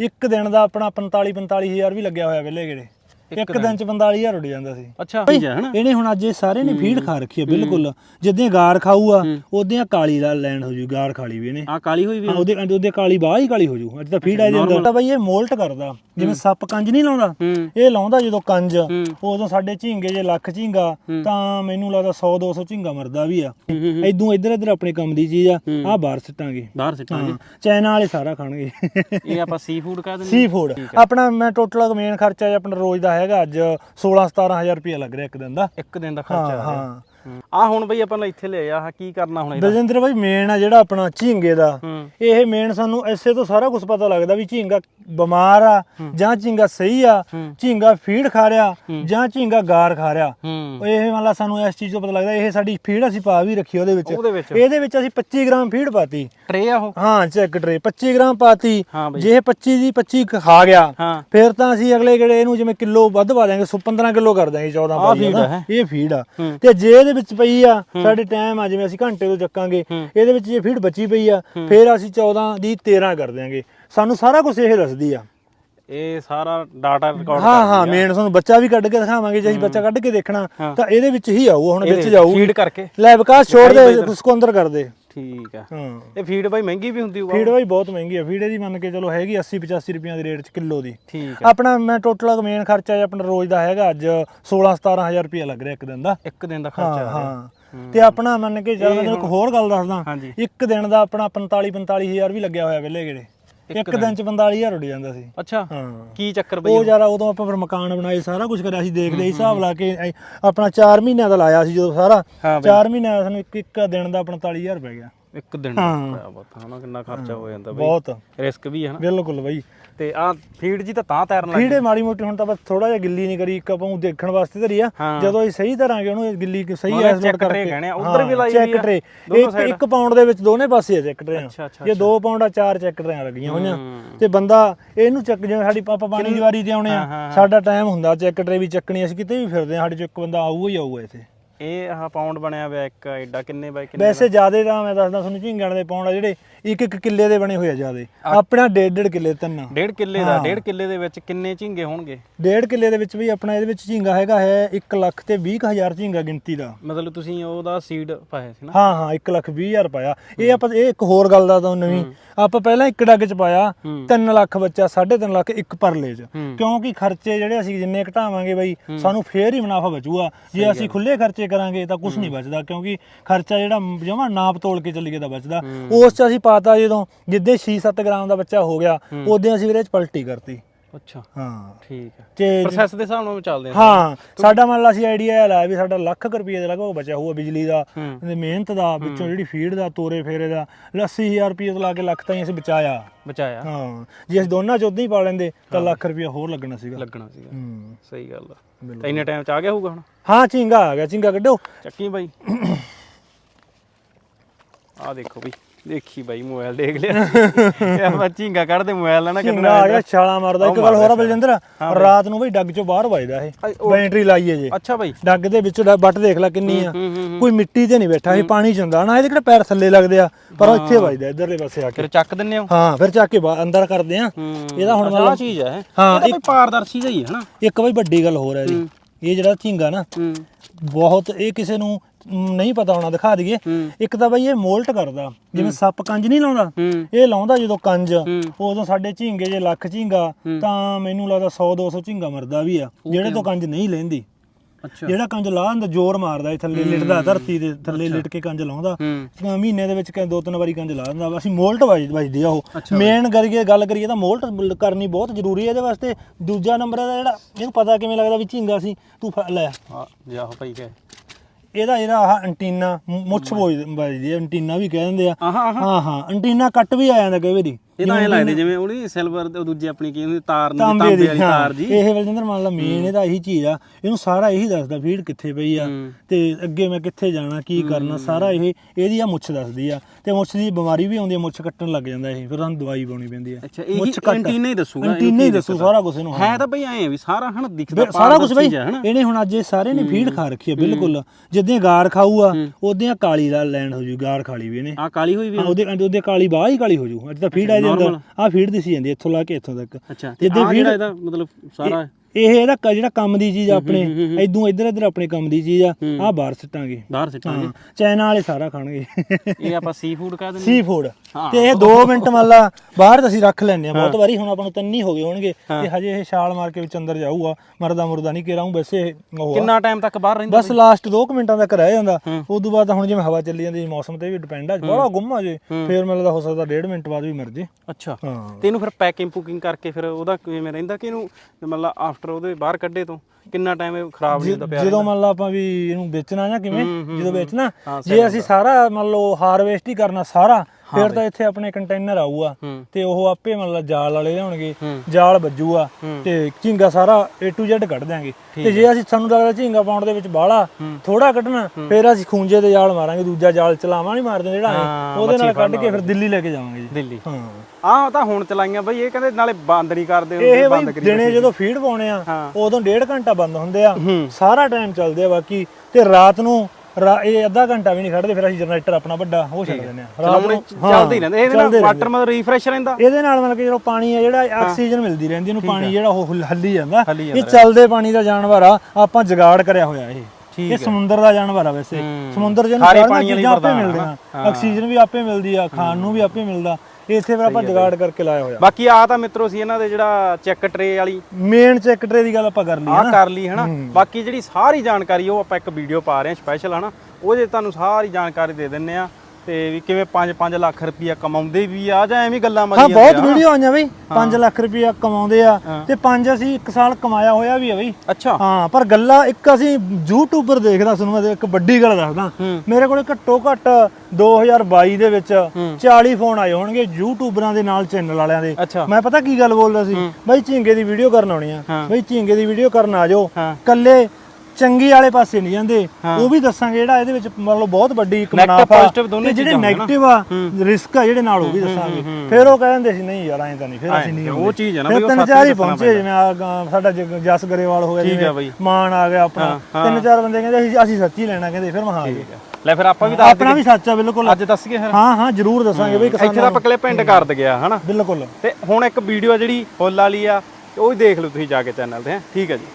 ਇੱਕ ਦਿਨ ਦਾ ਆਪਣਾ 45 45000 ਵੀ ਲੱਗਿਆ ਹੋਇਆ ਵਿਹਲੇ ਗੇੜੇ। ਇੱਕ ਦਿਨ ਚ 45000 ਉੱਡ ਜਾਂਦਾ ਸੀ। ਅੱਛਾ। ਬਈ, ਠੀਕ ਹੈ ਹਨਾ ਇਹਨੇ ਹੁਣ ਅੱਜ ਇਹ ਸਾਰੇ ਨੇ ਫੀਡ ਖਾ ਰੱਖੀ ਹੈ। ਬਿਲਕੁਲ। ਜਿੱਦਾਂ ਗਾਰ ਖਾਊਗਾ ਉਦੋਂ ਕਾਲੀ ਦਾ ਲੈਂਡ ਹੋ ਜੂ ਗਾਰ ਖਾਲੀ ਵੀ ਇਹਨੇ। ਆ ਕਾਲੀ ਹੋਈ ਵੀ ਹਾਂ ਉਹਦੇ ਉਹਦੇ ਕਾਲੀ ਬਾਹ ਹੀ ਕਾਲੀ ਹੋ ਜੂ। ਅੱਜ ਤਾਂ ਫੀਡ ਆ ਜਾਂਦਾ ਤਾਂ ਬਈ ਇਹ ਮੋਲਟ ਕਰਦਾ। ਜਿਵੇਂ ਸੱਪ ਕੰਜ ਨਹੀਂ ਲਾਉਂਦਾ? ਇਹ ਲਾਉਂਦਾ ਜਦੋਂ ਕੰਜ। ਉਦੋਂ ਸਾਡੇ ਝੀਂਗੇ ਜੇ ਲੱਖ ਝੀਂਗਾ ਤਾਂ ਮੈਨੂੰ ਲੱਗਦਾ 100 200 ਝੀਂਗਾ ਮਰਦਾ ਵੀ ਆ। ਇਦੋਂ ਇੱਧਰ ਇੱਧਰ ਆਪਣੇ ਕੰਮ ਦੀ ਚੀਜ਼ ਆ। ਆ ਬਾਹਰ ਸਿੱਟਾਂਗੇ। ਬਾਹਰ ਸਿੱਟਾਂਗੇ। ਚਾਈਨਾ ਵਾਲੇ ਸਾਰਾ ਖਾਣਗੇ। ਇਹ ਆਪਾਂ ਸੀ ਫੂਡ ਕਹਿ ਦਿੰਦੇ ਸੀ ਫੂਡ ਆਪਣਾ ਮੈਂ ਟੋਟਲ ਮੇਨ ਖਰਚਾ ਆਪਣਾ ਰੋਜ਼ ਦਾ ਹੈਗਾ ਅੱਜ 16 17000 ਰੁਪਏ ਲੱਗ ਰਿਹਾ ਇੱਕ ਦਿਨ ਦਾ। ਇੱਕ ਦਿਨ ਦਾ ਹਾਂ ਖਰਚਾ ਹਾਂ ਆ ਹੁਣ ਬਈ ਆਪਾਂ ਨੇ ਇੱਥੇ ਲਿਆ ਆ ਕੀ ਕਰਨਾ ਹੁਣ ਇਹਦਾ? ਬਲਜਿੰਦਰ ਭਾਈ ਮੇਨ ਆ ਜਿਹੜਾ ਆਪਣਾ ਝੀਂਗੇ ਦਾ। ਇਹ ਮੇਨ ਸਾਨੂੰ ਐਸੇ ਤੋਂ ਸਾਰਾ ਕੁਝ ਪਤਾ ਲੱਗਦਾ ਵੀ ਝੀਂਗਾ ਬਿਮਾਰ ਆ ਜਾਂ ਝੀਂਗਾ ਸਹੀ ਆ। ਝੀਂਗਾ ਫੀਡ ਖਾ ਰਿਹਾ ਜਾਂ ਝੀਂਗਾ ਗਾਰ ਖਾ ਹੂੰ। ਇਹ ਮਤਲਬ ਸਾਨੂੰ ਇਸ ਚੀਜ਼ ਤੋਂ ਪਤਾ ਲੱਗਦਾ ਇਹ ਸਾਡੀ ਫੀਡ ਅਸੀਂ ਪਾ ਵੀ ਰੱਖੀ ਉਹਦੇ ਵਿੱਚ। ਇਹਦੇ ਵਿੱਚ ਅਸੀਂ 25 ਗ੍ਰਾਮ ਫੀਡ ਪਾਤੀ। ਟਰੇ ਆ ਉਹ? ਹਾਂ ਚੈੱਕ ਟਰੇ 25 ਗ੍ਰਾਮ ਪਾਤੀ। ਬਈ। ਜੇ ਇਹ 25 ਦੀ 25 ਖਾ ਗਿਆ ਫਿਰ ਤਾਂ ਅਸੀਂ ਅਗਲੇ ਗੇੜੇ ਇਹਨੂੰ ਜਿਵੇਂ ਕਿਲੋ ਵੱਧ ਪਾ ਦਾਂਗੇ ਸੋ 15 ਕਿਲੋ ਕਰ ਦਾਂਗੇ 14 ਆਹ ਪਾਈ feed ਨਾ ਆ, ਹੈਂ? ਇਹ ਫੀਡ ਆ। ਤੇ ਜੇ ਇਹਦੇ ਵਿੱਚ ਪਈ ਆ ਸਾਡੇ ਟਾਈਮ ਆ ਜਿਵੇਂ ਅਸੀਂ ਘੰਟੇ ਤੋਂ ਚੱਕਾਂਗੇ। ਇਹਦੇ ਵਿੱਚ ਜੇ ਫੀਡ ਬਚੀ ਪਈ ਆ ਫਿਰ ਅਸੀਂ 14 ਦੀ 13 ਕਰ ਦਿਆਂਗੇ। ਸਾਨੂੰ ਸਾਰਾ ਕੁਝ ਇਹ ਦੱਸਦੀ ਆ। ਇਹ ਸਾਰਾ ਡਾਟਾ ਰਿਕਾਰਡ ਹਾਂ ਹਾਂ ਮੇਨ ਸਾਨੂੰ ਬੱਚਾ ਵੀ ਕੱਢ ਕੇ ਦਿਖਾਵਾਂਗੇ ਜੇ ਅਸੀਂ ਬੱਚਾ ਕੱਢ ਕੇ ਦੇਖਣਾ। ਤਾਂ ਇਹਦੇ ਵਿੱਚ ਹੀ ਆਊ ਹੁਣ ਵਿੱਚ ਜਾਊ ਫੀਡ ਕਰਕੇ। ਲੈ ਵਿਕਾਸ ਛੋੜ ਦੇ ਉਸਕੋ ਅੰਦਰ ਕਰ ਦੇ। ਠੀਕ ਆ। ਹਾਂ। ਇਹ ਫੀਡ ਬਾਈ ਮਹਿੰਗੀ ਵੀ ਹੁੰਦੀ ਹੋਊ ਫੀਡ ਬਾਈ ਬਹੁਤ ਮਹਿੰਗੀ ਆ। ਫੀਡ ਇਹਦੀ ਮੰਨ ਕੇ ਚਲੋ ਹੈਗੀ 80 85 ਰੁਪਈਆਂ ਦੀ ਰੇਟ 'ਚ ਕਿਲੋ ਦੀ। ਠੀਕ ਆ। ਆਪਣਾ ਮੈਂ ਟੋਟਲ ਮੇਨ ਖਰਚਾ ਆਪਣਾ ਰੋਜ਼ ਦਾ ਹੈਗਾ ਅੱਜ 16 17000 ਰੁਪਏ ਲੱਗ ਰਿਹਾ ਇੱਕ ਦਿਨ ਦਾ। ਇੱਕ ਦਿਨ ਦਾ ਹਾਂ ਖਰਚਾ ਹਾਂ। ਤੇ ਆਪਣਾ ਮੰਨ ਕੇ ਚੱਲ ਮੈਂ ਤੈਨੂੰ ਇੱਕ ਹੋਰ ਗੱਲ ਦੱਸਦਾ। ਇੱਕ ਦਿਨ ਦਾ ਆਪਣਾ 45 45000 ਵੀ ਲੱਗਿਆ ਹੋਇਆ ਵਿਹਲੇ ਗੇੜੇ। ਇੱਕ ਦਿਨ। ਚ 45000 ਉੱਡ ਜਾਂਦਾ ਸੀ। ਅੱਛਾ ਹਾਂ। ਕੀ ਚੱਕਰ ਬਈ ਉਹ? ਯਾਰ ਉਦੋਂ ਆਪਾਂ ਫਿਰ ਮਕਾਨ ਬਣਾਏ ਸਾਰਾ ਕੁਝ ਕਰਿਆ ਸੀ ਦੇਖਦੇ ਸੀ ਹਿਸਾਬ ਲਾ ਕੇ ਆਪਣਾ 4 ਮਹੀਨਿਆਂ ਦਾ ਲਾਇਆ ਸੀ ਜਦੋਂ ਸਾਰਾ। ਹਾਂ ਬਈ। 4 ਮਹੀਨਿਆਂ ਦਾ ਸਾਨੂੰ ਇੱਕ ਇੱਕ ਦਿਨ ਦਾ 45000 ਪੈ ਗਿਆ। ਇੱਕ ਦਿਨ ਦਾ ਬਹੁਤ ਹਨਾ? ਕਿੰਨਾ ਖਰਚਾ ਹੋ ਜਾਂਦਾ ਬਈ। ਬਹੁਤ। ਰਿਸਕ ਵੀ ਹੈ ਨਾ ਬਿਲਕੁਲ ਬਈ। ਤੇ ਆ ਫੀਡ ਜੀ ਤਾਂ ਤਾਂ ਤੈਰਨ ਲੱਗ ਫੀੜੇ ਮਾੜੀ ਮੋਟੀ ਹੁਣ ਤਾਂ ਬਸ ਥੋੜਾ ਜਿਹਾ ਗਿੱਲੀ ਨਹੀਂ ਕਰੀ ਇੱਕ ਆਪਾਂ ਨੂੰ ਦੇਖਣ ਵਾਸਤੇ ਧਰੀ ਆ। ਹਾਂ। ਜਦੋਂ ਅਸੀਂ ਸਹੀ ਧਰਾਂਗੇ ਉਹਨੂੰ ਇਹ ਗਿੱਲੀ ਕਿ ਸਹੀ ਮਤਲਬ ਐਸ check tray ਕਰਕੇ ਕਹਿਣੇ ਆ, ਉੱਧਰ ਵੀ ਲਾਈ ਹੋਈ ਚੈੱਕ ਆ, ਟਰੇ ਦੋਨੋਂ ਇੱਕ ਇੱਕ ਪਾਉਂਡ ਦੇ ਵਿੱਚ ਦੋਨੇ ਪਾਸੇ ਆ ਚੈੱਕ ਟਰੇ ਅੱਛਾ ਅੱਛਾ ਜੇ 2 ਪਾਉਂਡ ਆ ਚਾਰ ਚੈੱਕ ਟਰੇ ਲੱਗੀਆਂ ਹੋਈਆਂ। ਹੂੰ। ਤੇ ਬੰਦਾ ਇਹਨੂੰ ਚੱਕ ਜਿਵੇਂ ਸਾਡੀ ਆਪਾਂ ਪਾਣੀ ਦੀ ਵਾਰੀ ਤੇ ਆਉਣੇ ਹਾਂ, ਆ ਹਾਂ, ਸਾਡਾ ਟਾਈਮ ਹੁੰਦਾ ਚੈੱਕ ਟਰੇ ਵੀ ਚੱਕਣੀ ਅਸੀਂ ਕਿਤੇ ਵੀ ਫਿਰਦੇ ਆ ਸਾਡੇ ਚ ਇੱਕ ਬੰਦਾ ਆਊਗਾ ਹੀ ਆਊਗਾ ਇੱਥੇ। ਇਹ ਆਹ ਪਾਉਂਡ ਬਣਿਆ ਹੋਇਆ ਇੱਕ ਐਡਾ ਕਿੰਨੇ ਬਾਈ ਕਿੰਨੇ ਵੈਸੇ ਜਿਆਦੇ ਤਾਂ ਮੈਂ ਦੱਸਦਾ ਤੁਹਾਨੂੰ ਝਿੰਗਣ ਦੇ ਪਾਉਂਡ ਆ ਜਿਹੜੇ ਇੱਕ ਇੱਕ ਕਿੱਲੇ ਦੇ ਬਣੇ ਹੋਏ ਆ ਜਿਆਦੇ। ਆਪਣਾ ਡੇਢ ਡੇਢ ਕਿੱਲੇ ਤਿੰਨ। ਡੇਢ ਕਿੱਲੇ ਦਾ ਡੇਢ ਕਿੱਲੇ ਦੇ ਵਿੱਚ ਕਿੰਨੇ ਝਿੰਗੇ ਹੋਣਗੇ? ਡੇਢ ਕਿੱਲੇ ਦੇ ਵਿੱਚ ਵੀ ਆਪਣਾ ਇਹਦੇ ਵਿੱਚ ਝਿੰਗਾ ਹੈਗਾ ਹੈ 1 ਲੱਖ ਤੇ 20000 ਝਿੰਗਾ ਗਿਣਤੀ ਦਾ। ਮਤਲਬ ਤੁਸੀਂ ਉਹਦਾ ਸੀਡ ਪਾਇਆ ਸੀ ਨਾ? ਹਾਂ ਹਾਂ 1 ਲੱਖ 20 ਹਜ਼ਾਰ ਪਾਇਆ। ਇਹ ਆਪਾਂ ਇਹ ਇੱਕ ਹੋਰ ਗੱਲ ਦਾ ਤਾਂ ਨਵੀਂ। ਆਪਾਂ ਪਹਿਲਾਂ ਇੱਕ ਡੱਗ ਚ ਪਾਇਆ ਹੂੰ। 3 ਲੱਖ ਬੱਚਾ 3.5 ਲੱਖ ਇੱਕ ਪਰਲੇ ਚ। ਕਿਉਂਕਿ ਖਰਚੇ ਜਿਹੜੇ ਅਸੀਂ ਜਿੰਨੇ ਘਟਾਵਾਂਗੇ ਬਈ ਸਾਨੂੰ ਫੇਰ ਹੀ ਮੁਨਾਫਾ ਬਚੂਗਾ। ਜੇ ਅਸੀਂ ਖੁੱਲੇ ਖਰਚੇ ਕਰਾਂਗੇ ਤਾਂ ਕੁਝ ਨਹੀਂ ਬਚਦਾ ਕਿਉਂਕਿ ਖਰਚਾ ਜਿਹੜਾ ਜਮਾ ਨਾਪ ਤੋਲ ਕੇ ਚੱਲੀਏ ਤਾਂ ਬਚਦਾ। ਉਸ ਚ ਅਸੀਂ ਪਾਤਾ ਜਦੋਂ ਜਿੱਦੇ 6-7 ਗ੍ਰਾਮ ਦਾ ਬੱਚਾ ਹੋ ਗਿਆ ਉਦੋਂ ਅਸੀਂ ਵੀਰੇ ਚ ਪਲਟੀ ਕਰਤੀ। ਅੱਛਾ। ਹਾਂ। ਠੀਕ ਹੈ। ਤੇ ਪ੍ਰੋਸੈਸ ਦੇ ਹਿਸਾਬ ਨਾਲ ਚੱਲਦੇ ਆ ਹਾਂ ਸਾਡਾ ਮੰਨ ਲਾ ਅਸੀਂ ਆਈਡੀਆ ਲਾਇਆ ਵੀ ਸਾਡਾ ਲੱਖ ਕੁ ਰੁਪਏ ਦੇ ਲਗਭਗ ਬਚਿਆ ਹੋਊਗਾ ਬਿਜਲੀ ਦਾ ਹੂੰ। ਤੇ ਮਿਹਨਤ ਦਾ ਵਿੱਚੋਂ ਜਿਹੜੀ ਫੀਡ ਦਾ ਤੋਰੇ ਫੇਰੇ ਦਾ 80000 ਰੁਪਏ ਤੋਂ ਲਾ ਕੇ ਲੱਖ ਤਾਈਂ ਅਸੀਂ ਬਚਾਇਆ। ਬਚਾਇਆ। ਹਾਂ ਜੇ ਅਸੀਂ ਦੋਨਾਂ ਚ ਉਦਾਂ ਹੀ ਪਾ ਲੈਂਦੇ ਤਾਂ ਲੱਖ ਰੁਪਏ ਹੋਰ ਲੱਗਣਾ ਸੀਗਾ। ਲੱਗਣਾ ਸੀਗਾ। ਹੂੰ। ਸਹੀ ਗੱਲ ਆ। ਬਿਲਕੁਲ। ਤਾਂ ਇੰਨੇ ਟਾਈਮ ਚ ਆ ਗਿਆ ਹੋਊਗਾ ਹੁਣ? ਹਾਂ ਝਿੰਗਾ ਆ ਗਿਆ ਝਿੰਗਾ ਕੱਢੋ। ਚੱਕੀ ਬਾਈ। ਆ ਦੇਖੋ ਬਈ ਦੇਖੀ ਬਾਈ ਮੋਬਾਈਲ ਦੇਖ ਲਿਆ ਇਹ ਆਪਾਂ ਝਿੰਗਾ ਕੱਢਦੇ ਮੋਬਾਈਲ ਨਾ ਕੱਢਣਾ ਆ ਗਿਆ ਛਾਲਾ ਮਾਰਦਾ। ਇੱਕ ਗੱਲ ਹੋਰ ਆ ਬਲਜਿੰਦਰ ਰਾਤ ਨੂੰ ਬਈ ਡੱਗ ਚੋਂ ਬਾਹਰ ਵੱਜਦਾ ਇਹ। ਬੈਟਰੀ ਲਾਈਏ ਜੇ। ਅੱਛਾ ਬਾਈ। ਡੱਗ ਦੇ ਵਿੱਚੋਂ ਬੱਟ ਦੇਖ ਲੈ ਕਿੰਨੀ ਆ। ਕੋਈ ਮਿੱਟੀ ਤੇ ਨਹੀਂ ਬੈਠਾ ਇਹ ਪਾਣੀ ਚ ਹੁੰਦਾ। ਨਾ ਇਹਦੇ ਕਿਹੜੇ ਪੈਰ ਥੱਲੇ ਲੱਗਦੇ ਆ ਪਰ ਇੱਥੇ ਵੱਜਦਾ ਇਧਰਲੇ ਪਾਸੇ ਆ ਕੇ। ਫਿਰ ਚੱਕ ਦਿੰਨੇ ਹੋ? ਹਾਂ ਫਿਰ ਚੱਕ ਕੇ ਅੰਦਰ ਕਰਦੇ ਆ। ਇਹਦਾ ਹੁਣ ਆਹ ਚੀਜ਼ ਹੈ ਹਾਂ, ਇਹ ਪਾਰਦਰਸ਼ੀ ਜਿਹਾ ਹੀ ਹੈ ਨਾ। ਇੱਕ ਬਈ ਵੱਡੀ ਗੱਲ ਹੋਰ ਹੈ ਇਹਦੀ। ਇਹ ਜਿਹੜਾ ਝਿੰਗਾ ਨਾ ਬਹੁਤ ਇਹ ਕਿਸੇ ਨੂੰ ਮ, ਨਹੀਂ ਪਤਾ ਹੋਣਾ ਦਿਖਾ ਦਈਏ। ਹੂੰ। ਇੱਕ ਤਾਂ ਬਈ ਇਹ ਮੋਲਟ ਕਰਦਾ ਜਿਵੇਂ ਸੱਪ ਕੰਜ ਨਹੀਂ ਲਾਉਂਦਾ? ਹੂੰ। ਇਹ ਲਾਉਂਦਾ ਜਦੋਂ ਕੰਜ। ਹੂੰ। ਉਦੋਂ ਸਾਡੇ ਝਿੰਗੇ ਜੇ ਲੱਖ ਝਿੰਗਾ ਤਾਂ ਮੈਨੂੰ ਲੱਗਦਾ 100 200 ਝਿੰਗਾ ਮਰਦਾ ਵੀ ਆ ਜਿਹੜੇ ਤੋਂ ਕੰਜ ਨਹੀਂ ਲੈਂਦੀ। ਅੱਛਾ। ਜਿਹੜਾ ਕੰਜ ਲਾ ਹੁੰਦਾ ਜ਼ੋਰ ਮਾਰਦਾ ਇਹ ਥੱਲੇ ਲਿਟਦਾ ਧਰਤੀ ਦੇ ਥੱਲੇ ਲਿਟ ਕੇ ਕੰਜ ਲਾਉਂਦਾ। ਹੂੰ। ਮਹੀਨੇ ਦੇ ਵਿੱਚ ਕਿ ਦੋ ਤਿੰਨ ਵਾਰੀ ਕੰਜ ਲਾ ਦਿੰਦਾ ਅਸੀਂ ਮੋਲਟ ਵੱਜ ਵੱਜਦੀ ਆ ਉਹ। ਮੇਨ ਕਰੀਏ ਗੱਲ ਕਰੀਏ ਤਾਂ ਮੋਲਟ ਕਰਨੀ ਬਹੁਤ ਜ਼ਰੂਰੀ ਹੈ ਇਹਦੇ ਵਾਸਤੇ। ਦੂਜਾ ਨੰਬਰ ਇਹਦਾ ਜਿਹੜਾ ਇਹਨੂੰ ਪਤਾ ਕਿਵੇਂ ਲੱਗਦਾ ਵੀ ਝਿੰਗਾ ਸੀ ਤੂੰ ਫੜ ਲੈ। ਹਾਂ ਜਾਓ ਭਾਈ ਕਹੇ। ਇਹਦਾ ਜਿਹੜਾ ਆਹ ਐਂਟੀਨਾ ਮੁੱਛ ਵੱਜਦੀ ਹੈ ਐਂਟੀਨਾ ਵੀ ਕਹਿ ਦਿੰਦੇ ਆ। ਹਾਂ ਹਾਂ ਐਂਟੀਨਾ ਕੱਟ ਵੀ ਆ ਜਾਂਦਾ ਕਈ ਵਾਰੀ। ਇਹ ਤਾਂ ਐ ਲੱਗਦੇ ਜਿਵੇਂ ਉਹਦੀ ਸਿਲਵਰ ਤੇ ਉਹ ਦੂਜੀ ਆਪਣੀ ਕੀ ਹੁੰਦੀ ਤਾਰ ਨੂੰ ਤਾਂਬੇ ਵਾਲੀ ਤਾਰ ਜੀ। ਇਹ ਬਲਜਿੰਦਰ ਮੰਨ ਲਾ ਮੇਨ ਇਹਦਾ ਇਹੀ ਚੀਜ਼ ਆ। ਇਹਨੂੰ ਸਾਰਾ ਇਹੀ ਦੱਸਦਾ ਫੀਡ ਕਿੱਥੇ ਪਈ ਆ। ਤੇ ਅੱਗੇ ਮੈਂ ਕਿੱਥੇ ਜਾਣਾ ਕੀ ਕਰਨਾ ਸਾਰਾ ਇਹ ਇਹਦੀ ਆ ਮੁੱਛ ਦੱਸਦੀ ਆ। ਤੇ ਮੁੱਛ ਦੀ ਬਿਮਾਰੀ ਵੀ ਆਉਂਦੀ ਆ ਮੁੱਛ ਕੱਟਣ ਲੱਗ ਜਾਂਦਾ ਇਹ ਫਿਰ ਸਾਨੂੰ ਦਵਾਈ ਪਾਉਣੀ ਪੈਂਦੀ ਆ। ਅੱਛਾ ਇਹ। ਐਂਟੀਨਾ ਹੀ ਦੱਸੂਗਾ ਐਂਟੀਨਾ ਹੀ ਦੱਸੂ ਸਾਰਾ ਕੁਝ ਇਹਨੂੰ ਹੈ ਤਾਂ ਬਈ ਐ ਵੀ ਸਾਰਾ ਹਨਾ ਦਿਖਦਾ ਸਾਰਾ ਕੁਝ ਬਈ ਇਹਨੇ ਹੁਣ ਅੱਜ ਇਹ ਸਾਰੇ ਨੇ ਫੀਡ ਖਾ ਰੱਖੀ ਆ ਬਿਲਕੁਲ। ਜਿੱਦਾਂ ਗਾਰ ਖਾਊਗਾ ਉਦੋਂ ਕਾਲੀ ਦਾ ਲੈਂਡ ਹੋ ਜੂ ਗਾਰ ਖਾਲੀ ਵੀ ਇਹਨੇ। ਆ ਕਾਲੀ ਹੋਈ ਵੀ ਉਹਦੇ ਉਹਦੇ ਕਾਲੀ ਬਾਹ ਹੀ ਕਾਲੀ ਹੋ ਜੂ ਅੱਜ ਤਾਂ ਫੀਡ ਆ ਜਾਂਦਾ Normal? ਆ ਫੀਡ ਦਿਸੀ ਜਾਂਦੀ ਇੱਥੋਂ ਲਾ ਕੇ ਇੱਥੋਂ ਤੱਕ ਅੱਛਾ ਤੇ ਜਿੱਦਾਂ ਆਹ ਵੀਡ- ਜਿਹੜਾ ਇਹਦਾ ਮਤਲਬ ਸਾਰਾ ਇਹ ਇਹਦਾ ਕ- ਜਿਹੜਾ ਕੰਮ ਦੀ ਚੀਜ਼ ਆ ਆਪਣੇ ਇਦੋਂ ਇੱਧਰ ਇੱਧਰ ਆਪਣੇ ਕੰਮ ਦੀ ਚੀਜ਼ ਆ ਆ ਬਾਹਰ ਸਿੱਟਾਂਗੇ। ਬਾਹਰ ਸਿੱਟਾਂਗੇ। ਹਾਂ ਚਾਈਨਾ ਵਾਲੇ ਸਾਰਾ ਖਾਣਗੇ। ਇਹ ਆਪਾਂ ਸੀ ਫੂਡ ਕਹਿ ਦਿੰਦੇ ਸੀ ਫੂਡ ਹਾਂ। ਤੇ ਇਹ 2 ਮਿੰਟ ਮੰਨ ਲਾ ਬਾਹਰ ਤਾਂ ਅਸੀਂ ਰੱਖ ਲੈਂਦੇ ਆ ਬਹੁਤ ਵਾਰੀ ਹੁਣ ਆਪਾਂ ਨੂੰ ਤਿੰਨ ਹੀ ਹੋ ਗਏ ਹੋਣਗੇ। ਤੇ ਹਜੇ ਇਹ ਛਾਲ ਮਾਰ ਕੇ ਵਿੱਚ ਅੰਦਰ ਜਾਊਗਾ। ਮਰਦਾ ਮੁਰਦਾ ਨਹੀਂ ਕੇਰਾਉਂ ਵੈਸੇ ਇਹ ਉਹ ਆ। ਕਿੰਨਾ ਟਾਈਮ ਤੱਕ ਬਾਹਰ ਰਹਿੰਦਾ ਬਸ ਲਾਸਟ 2 ਮਿੰਟਾਂ ਤੱਕ ਰਹਿ ਜਾਂਦਾ। ਉਸ ਤੋਂ ਬਾਅਦ ਤਾਂ ਹੁਣ ਜਿਵੇਂ ਹਵਾ ਚੱਲੀ ਜਾਂਦੀ ਮੌਸਮ ਤੇ ਵੀ ਡਿਪੈਂਡ ਆ। ਬੜਾ ਗੁੰਮਾ ਜੇ। ਫੇਰ ਮੈਨੂੰ ਲੱਗਦਾ ਹੋ ਸਕਦਾ 1.5 ਮਿੰਟ ਬਾਅਦ ਵੀ ਮਰ ਜੇ। ਅੱਛਾ। ਹਾਂ। ਤੇ ਇਹਨੂੰ ਫਿਰ ਪੈਕਿੰਗ ਪੁਕਿੰਗ ਕਰਕੇ ਫਿਰ ਉਹਦਾ ਕਿਵੇਂ ਰਹਿੰਦਾ ਕਿ ਇਹਨੂੰ ਮਤਲਬ ਆਫਟਰ ਉਹਦੇ ਬਾਹਰ ਕੱਢੇ ਤੋਂ ਕਿੰਨਾ ਟਾਈਮ ਇਹ ਖਰਾਬ ਨਹੀਂ ਹੁੰਦਾ ਪਿਆ ਜਦੋਂ ਮੰਨ ਲਾ ਆਪਾਂ ਵੀ ਇਹਨੂੰ ਵੇਚਣਾ ਜਾਂ ਕਿਵੇਂ ਜਦੋਂ ਵੇਚਣਾ ਜੇ ਅਸੀਂ ਸਾਰਾ ਮੰਨ ਲਓ ਹਾਰਵੈਸਟ ਹੀ ਕਰਨਾ ਸਾਰਾ ਫਿਰ ਤਾਂ ਇੱਥੇ ਆਪਣੇ ਕੰਟੇਨਰ ਆਊਗਾ। ਤੇ ਉਹ ਆਪੇ ਮੰਨ ਲਾ ਜਾਲ ਵਾਲੇ ਲਿਆਉਣਗੇ। ਜਾਲ ਵੱਜੂਗਾ। ਤੇ ਝੀਂਗਾ ਸਾਰਾ A to Z ਕੱਢ ਦਿਆਂਗੇ। ਤੇ ਜੇ ਅਸੀਂ ਸਾਨੂੰ ਲੱਗਦਾ ਝੀਂਗਾ ਪਾਉਣ ਦੇ ਵਿੱਚ ਬਾਹਲਾ ਥੋੜਾ ਕੱਢਣਾ ਫਿਰ ਅਸੀਂ ਖੂੰਜੇ ਤੇ ਜਾਲ ਮਾਰਾਂਗੇ ਦੂਜਾ ਜਾਲ ਚਲਾਵਾਂ ਨਹੀਂ ਮਾਰਦੇ ਜਿਹੜਾ ਉਹਦੇ ਨਾਲ ਕੱਢ ਕੇ ਫਿਰ ਦਿੱਲੀ ਲੈ ਕੇ ਜਾਵਾਂਗੇ ਜੀ। ਦਿੱਲੀ। ਹਾਂ। ਆਹ ਤਾਂ ਹੁਣ ਚਲਾਈਆਂ ਬਈ ਇਹ ਕਹਿੰਦੇ ਨਾਲੇ ਬੰਦ ਨਹੀਂ ਕਰਦੇ ਹੁੰਦੇ ਬੰਦ ਕਰੀ ਦਿਨੇ ਜਦੋਂ ਫੀਡ ਪਾਉਣੇ ਆ। ਉਦੋਂ ਡੇਢ ਘੰਟਾ ਬੰਦ ਹੁੰਦੇ ਆ। ਸਾਰਾ ਟਾਈਮ ਚੱਲਦੇ ਆ ਬਾਕੀ ਤੇ ਰਾਤ ਨੂੰ ਰਾ- ਇਹ ਅੱਧਾ ਘੰਟਾ ਵੀ ਨਹੀਂ ਖੜਦੇ ਫਿਰ ਅਸੀਂ ਜਨਰੇਟਰ ਆਪਣਾ ਵੱਡਾ ਉਹ ਛੱਡ ਦਿੰਦੇ ਆ ਰਾਤ ਨੂੰ ਚੱਲਦੇ ਹੀ ਰਹਿੰਦੇ। ਇਹਦੇ ਨਾਲ ਵਾਟਰ ਮਤਲਬ ਰੀਫਰੈਸ਼ ਰਹਿੰਦਾ? ਇਹਦੇ ਨਾਲ ਮਤਲਬ ਕਿ ਜਦੋਂ ਪਾਣੀ ਆ ਜਿਹੜਾ ਆਕਸੀਜਨ ਮਿਲਦੀ ਰਹਿੰਦੀ ਇਹਨੂੰ ਪਾਣੀ ਜਿਹੜਾ ਉਹ ਹੁੱਲ- ਹੱਲੀ ਜਾਂਦਾ। ਇਹ ਚੱਲਦੇ ਪਾਣੀ ਦਾ ਜਾਨਵਰ ਆ ਆਪਾਂ ਜਗਾੜ ਕਰਿਆ ਹੋਇਆ ਇਹ। ਇਹ ਸਮੁੰਦਰ ਦਾ ਜਾਨਵਰ ਆ ਵੈਸੇ। ਸਮੁੰਦਰ ਜਿਹਨੂੰ ਸਾਰੀਆਂ ਚੀਜ਼ਾਂ ਆਪੇ ਮਿਲਦੀਆਂ। ਆਕਸੀਜਨ ਵੀ ਆਪੇ ਮਿਲਦੀ ਆ ਖਾਣ ਨੂੰ ਵੀ ਆਪੇ ਮਿਲਦਾ। ਇੱਥੇ ਫਿਰ ਆਪਾਂ ਜਗਾੜ ਕਰਕੇ ਲਾਇਆ ਹੋਇਆ। ਬਾਕੀ ਆ ਤਾਂ ਮਿੱਤਰੋ ਸੀ ਇਹਨਾਂ ਦੇ ਜਿਹੜਾ ਚੈੱਕ ਟਰੇ ਵਾਲੀ। ਮੇਨ ਚੈੱਕ ਟਰੇ ਦੀ ਗੱਲ ਆਪਾਂ ਕਰ ਲਈ ਆਹ ਕਰ ਲਈ ਹਨਾ ਬਾਕੀ ਜਿਹੜੀ ਸਾਰੀ ਜਾਣਕਾਰੀ ਉਹ ਆਪਾਂ ਇੱਕ ਵੀਡੀਓ ਪਾ ਰਹੇ ਹਾਂ ਸਪੈਸ਼ਲ ਹਨਾ ਉਹ ਜੇ ਤੁਹਾਨੂੰ ਸਾਰੀ ਜਾਣਕਾਰੀ ਦੇ ਦਿੰਨੇ ਆ ਤੇ ਵੀ ਕਿਵੇਂ 5-5 ਲੱਖ ਰੁਪਈਆ ਕਮਾਉਂਦੇ ਵੀ ਆ ਜਾਂ ਐਵੇਂ ਗੱਲਾਂ ਹਾਂ ਬਹੁਤ ਵੀਡੀਓ ਆਈਆਂ ਬਈ 5 ਲੱਖ ਰੁਪਇਆ ਕਮਾਉਂਦੇ ਆ ਤੇ 5 ਅਸੀਂ ਇੱਕ ਸਾਲ ਕਮਾਇਆ ਹੋਇਆ ਵੀ ਆ ਬਈ। ਅੱਛਾ। ਹਾਂ ਪਰ ਗੱਲਾਂ ਇੱਕ ਅਸੀਂ ਯੂਟਿਊਬਰ ਦੇਖਦਾ ਤੁਹਾਨੂੰ ਮੈਂ ਇੱਕ ਵੱਡੀ ਗੱਲ ਦੱਸਦਾ। ਮੇਰੇ ਕੋਲੇ ਘੱਟੋ ਘੱਟ 2022 ਦੇ ਵਿੱਚ 40 ਫੋਨ ਆਏ ਹੋਣਗੇ ਯੂਟਿਊਬਰਾਂ ਦੇ ਨਾਲ ਚੈਨਲ ਵਾਲਿਆਂ ਦੇ। ਅੱਛਾ। ਮੈਂ ਪਤਾ ਕੀ ਗੱਲ ਬੋਲਦਾ ਸੀ? ਬਈ ਝੀਂਗੇ ਦੀ ਵੀਡੀਓ ਕਰਨ ਆਉਣੀ ਆ। ਹਾਂ। ਬਈ ਝੀਂਗੇ ਦੀ ਵੀਡੀਓ ਕਰਨ ਆ ਜਾਓ। ਹਾਂ। ਕੱਲੇ ਚੰਗੀ ਵਾਲੇ ਪਾਸੇ ਨਹੀਂ ਜਾਂਦੇ। ਉਹ ਵੀ ਦੱਸਾਂਗੇ ਜਿਹੜਾ ਇਹਦੇ ਵਿੱਚ ਮਤਲਬ ਬਹੁਤ ਵੱਡੀ ਇੱਕ ਮੁਨਾਫਾ ਤੇ ਜਿਹੜੇ ਚੀਜ਼ਾਂ ਹੋਣਗੀਆਂ ਨਾ। 네ਗੇਟਿਵ ਆ ਰਿਸਕ ਆ ਜਿਹੜੇ ਨਾਲ ਉਹ ਵੀ ਦੱਸਾਂਗੇ। ਫਿਰ ਉਹ ਕਹਿੰਦੇ ਸੀ ਨਹੀਂ ਯਾਰ ਐਂ ਤਾਂ ਨਹੀਂ ਫਿਰ ਅਸੀਂ ਨਹੀਂ ਉਹ ਚੀਜ਼ ਹੈ ਨਾ ਬਈ ਉਹ ਤਿੰਨ ਚਾਰ ਹੀ ਪਹੁੰਚੇ ਜਿਵੇਂ ਆ ਸਾਡਾ ਜਸ ਗਰੇਵਾਲ ਹੋ ਗਿਆ ਆ। ਮਾਨ ਆ ਗਿਆ ਆਪਣਾ ਤਿੰਨ ਚਾਰ ਬੰਦੇ ਕਹਿੰਦੇ ਅਸੀਂ ਅਸੀਂ ਸੱਚੀ ਲੈਣਾ ਕਹਿੰਦੇ ਫਿਰ ਮਹਾ ਗਏ। ਲੈ ਫਿਰ ਆਪਾਂ ਵੀ ਦੱਸ ਆਪਣਾ ਵੀ ਸੱਚ ਆ ਬਿਲਕੁਲ। ਅੱਜ ਦੱਸੀਏ ਫਿਰ। ਹਾਂ ਹਾਂ ਜਰੂਰ ਦੱਸਾਂਗੇ ਬਈ ਇੱਥੇ ਤਾਂ ਕਿਸਾਨਾਂ ਆਪਾਂ ਕਲਿੱਪ ਐਂਡ ਕਰ ਦ ਗਿਆ ਹਨਾ? ਬਿਲਕੁਲ। ਤੇ ਹੁਣ ਇੱਕ ਵੀਡੀਓ ਜਿਹੜੀ ਫੁੱਲ ਵਾਲੀ ਆ ਉਹ ਵੀ ਦੇਖ ਲਓ ਤੁਸੀਂ ਜਾ ਕੇ ਚੈਨਲ ਤੇ। ਠੀਕ ਹੈ ਜੀ।